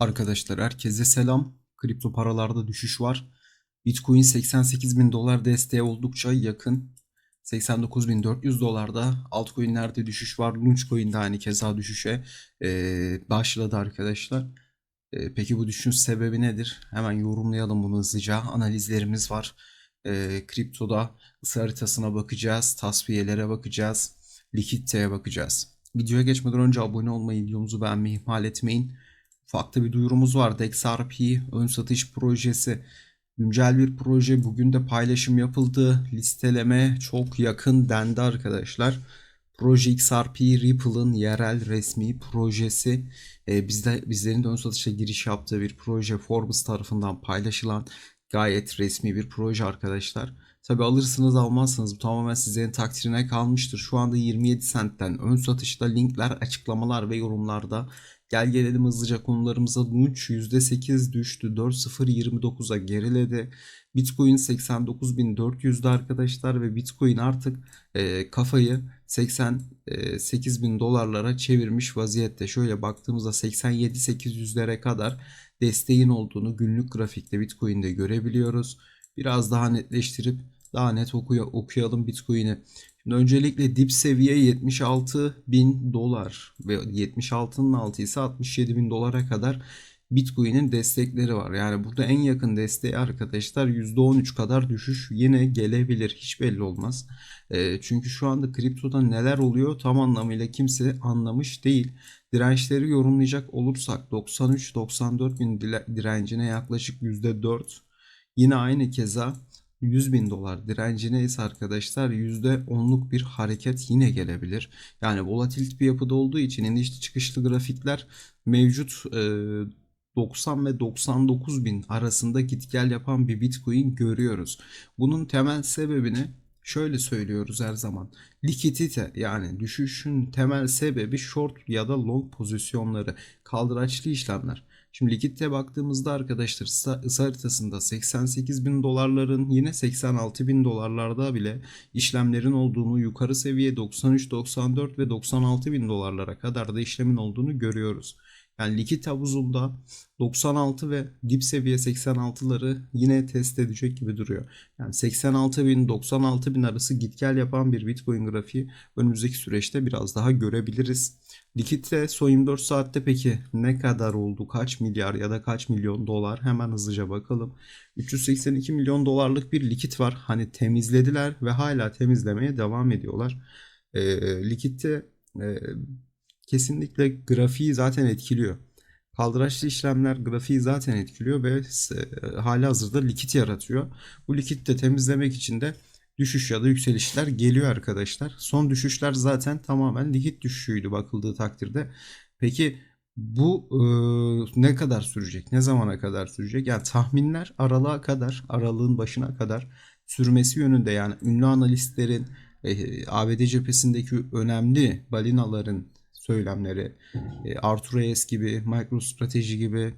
Arkadaşlar herkese selam. Kripto paralarda düşüş var. Bitcoin 88 bin dolar desteğe oldukça yakın. 89.400 dolarda altcoin'lerde düşüş var. Launchcoin de aynı keza düşüşe eee, başladı arkadaşlar. Eee, peki bu düşüşün sebebi nedir? Hemen yorumlayalım bunu hızlıca. Analizlerimiz var. Eee, kriptoda ısı haritasına bakacağız. Tasfiyelere bakacağız. Likiditeye bakacağız. Videoya geçmeden önce abone olmayı, videomuzu beğenmeyi ihmal etmeyin. Ufakta bir duyurumuz var. DexRP ön satış projesi güncel bir proje. Bugün de paylaşım yapıldı. Listeleme çok yakın dendi arkadaşlar. Proje XRP Ripple'ın yerel resmi projesi. Ee, bizde bizlerin de ön satışa giriş yaptığı bir proje Forbes tarafından paylaşılan gayet resmi bir proje arkadaşlar. Tabi alırsınız almazsınız bu tamamen sizlerin takdirine kalmıştır. Şu anda 27 centten ön satışta linkler açıklamalar ve yorumlarda. Gel gelelim hızlıca konularımıza. Lunch %8 düştü. 4.029'a geriledi. Bitcoin 89.400'de arkadaşlar ve Bitcoin artık e, kafayı 88 bin dolarlara çevirmiş vaziyette. Şöyle baktığımızda 87-800'lere kadar desteğin olduğunu günlük grafikte Bitcoin'de görebiliyoruz. Biraz daha netleştirip daha net okuya, okuyalım Bitcoin'i. Şimdi öncelikle dip seviye 76 bin dolar ve 76'nın altı ise 67 bin dolara kadar Bitcoin'in destekleri var. Yani burada en yakın desteği arkadaşlar %13 kadar düşüş yine gelebilir. Hiç belli olmaz. E, çünkü şu anda kriptoda neler oluyor tam anlamıyla kimse anlamış değil. Dirençleri yorumlayacak olursak 93-94 bin direncine yaklaşık %4. Yine aynı keza 100 bin dolar direncine ise arkadaşlar %10'luk bir hareket yine gelebilir. Yani volatilit bir yapıda olduğu için inişli çıkışlı grafikler mevcut. E, 90 ve 99 bin arasında git gel yapan bir Bitcoin görüyoruz. Bunun temel sebebini şöyle söylüyoruz her zaman. Likidite yani düşüşün temel sebebi short ya da long pozisyonları, kaldıraçlı işlemler. Şimdi likidite baktığımızda arkadaşlar ısı haritasında 88 bin dolarların yine 86 bin dolarlarda bile işlemlerin olduğunu yukarı seviye 93, 94 ve 96 bin dolarlara kadar da işlemin olduğunu görüyoruz. Yani likit havuzunda 96 ve dip seviye 86'ları yine test edecek gibi duruyor. Yani 86 bin 96 bin arası git gel yapan bir Bitcoin grafiği önümüzdeki süreçte biraz daha görebiliriz. Likitte son 24 saatte peki ne kadar oldu? Kaç milyar ya da kaç milyon dolar? Hemen hızlıca bakalım. 382 milyon dolarlık bir likit var. Hani temizlediler ve hala temizlemeye devam ediyorlar. E, likitte e, kesinlikle grafiği zaten etkiliyor. Kaldıraçlı işlemler grafiği zaten etkiliyor ve e, hali hazırda likit yaratıyor. Bu likit de temizlemek için de düşüş ya da yükselişler geliyor arkadaşlar. Son düşüşler zaten tamamen likit düşüşüydü bakıldığı takdirde. Peki bu e, ne kadar sürecek? Ne zamana kadar sürecek? Yani tahminler aralığa kadar, aralığın başına kadar sürmesi yönünde yani ünlü analistlerin e, ABD cephesindeki önemli balinaların söylemleri, Arthur Hayes gibi, MicroStrategy gibi,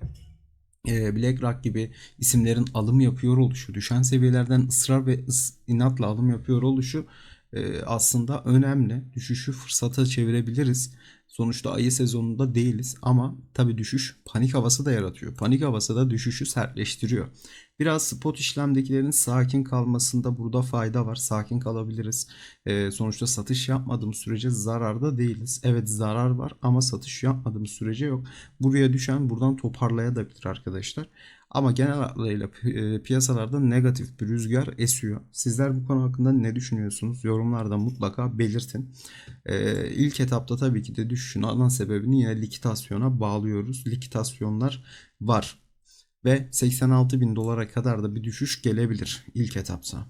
BlackRock gibi isimlerin alım yapıyor oluşu, düşen seviyelerden ısrar ve inatla alım yapıyor oluşu aslında önemli. Düşüşü fırsata çevirebiliriz. Sonuçta ayı sezonunda değiliz ama tabi düşüş panik havası da yaratıyor. Panik havası da düşüşü sertleştiriyor. Biraz spot işlemdekilerin sakin kalmasında burada fayda var. Sakin kalabiliriz. Ee, sonuçta satış yapmadığımız sürece zararda değiliz. Evet zarar var ama satış yapmadığımız sürece yok. Buraya düşen buradan toparlayabilir arkadaşlar. Ama genel hatlarıyla e, piyasalarda negatif bir rüzgar esiyor. Sizler bu konu hakkında ne düşünüyorsunuz? Yorumlarda mutlaka belirtin. Ee, ilk etapta tabii ki de düşüşün ana sebebini yine likitasyona bağlıyoruz. Likitasyonlar var. Ve 86 bin dolara kadar da bir düşüş gelebilir ilk etapta.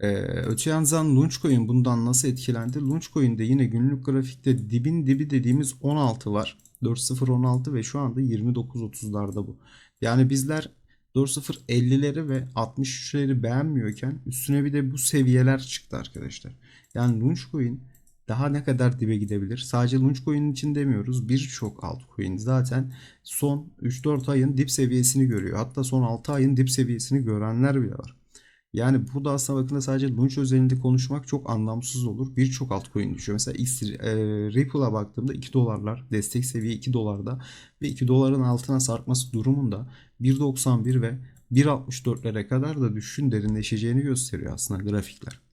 Ee, öte yandan Launchcoin bundan nasıl etkilendi? Launchcoin'de yine günlük grafikte dibin dibi dediğimiz 16 var. 4.016 ve şu anda 29.30'larda bu. Yani bizler 4.050'leri ve 63'leri beğenmiyorken üstüne bir de bu seviyeler çıktı arkadaşlar. Yani Launchcoin daha ne kadar dibe gidebilir? Sadece Launchcoin için demiyoruz. Birçok altcoin zaten son 3-4 ayın dip seviyesini görüyor. Hatta son 6 ayın dip seviyesini görenler bile var. Yani burada aslında bakın sadece Launch özelinde konuşmak çok anlamsız olur. Birçok altcoin düşüyor. Mesela e, Ripple'a baktığımda 2 dolarlar destek seviye 2 dolarda ve 2 doların altına sarkması durumunda 1.91 ve 1.64'lere kadar da düşüşün derinleşeceğini gösteriyor aslında grafikler.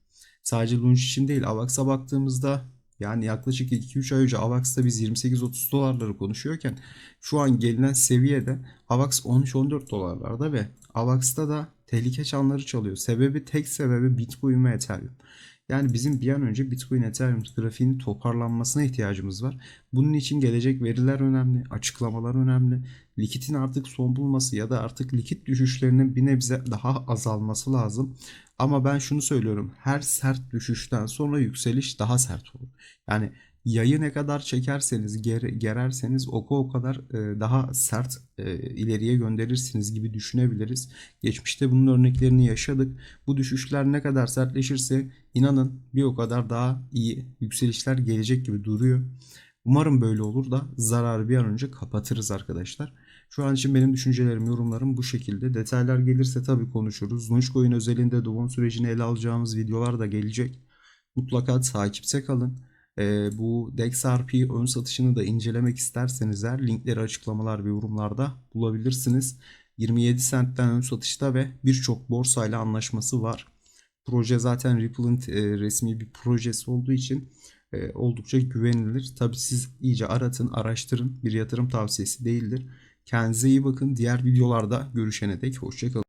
Sadece Launch için değil Avax'a baktığımızda yani yaklaşık 2-3 ay önce Avax'ta biz 28-30 dolarları konuşuyorken şu an gelinen seviyede Avax 13-14 dolarlarda ve Avax'ta da tehlike çanları çalıyor. Sebebi tek sebebi Bitcoin ve Ethereum. Yani bizim bir an önce Bitcoin Ethereum grafiğinin toparlanmasına ihtiyacımız var. Bunun için gelecek veriler önemli, açıklamalar önemli. Likitin artık son bulması ya da artık likit düşüşlerinin bir nebze daha azalması lazım. Ama ben şunu söylüyorum. Her sert düşüşten sonra yükseliş daha sert olur. Yani yayı ne kadar çekerseniz, ger- gererseniz oku o kadar e, daha sert e, ileriye gönderirsiniz gibi düşünebiliriz. Geçmişte bunun örneklerini yaşadık. Bu düşüşler ne kadar sertleşirse inanın bir o kadar daha iyi yükselişler gelecek gibi duruyor. Umarım böyle olur da zararı bir an önce kapatırız arkadaşlar. Şu an için benim düşüncelerim, yorumlarım bu şekilde. Detaylar gelirse tabii konuşuruz. Launchcoin özelinde doğum sürecini ele alacağımız videolar da gelecek. Mutlaka takipte kalın. Ee, bu DexRP ön satışını da incelemek isterseniz eğer linkleri açıklamalar ve yorumlarda bulabilirsiniz. 27 centten ön satışta ve birçok borsayla anlaşması var. Proje zaten Ripple'ın e, resmi bir projesi olduğu için e, oldukça güvenilir. Tabii siz iyice aratın, araştırın. Bir yatırım tavsiyesi değildir. Kendinize iyi bakın. Diğer videolarda görüşene dek hoşçakalın.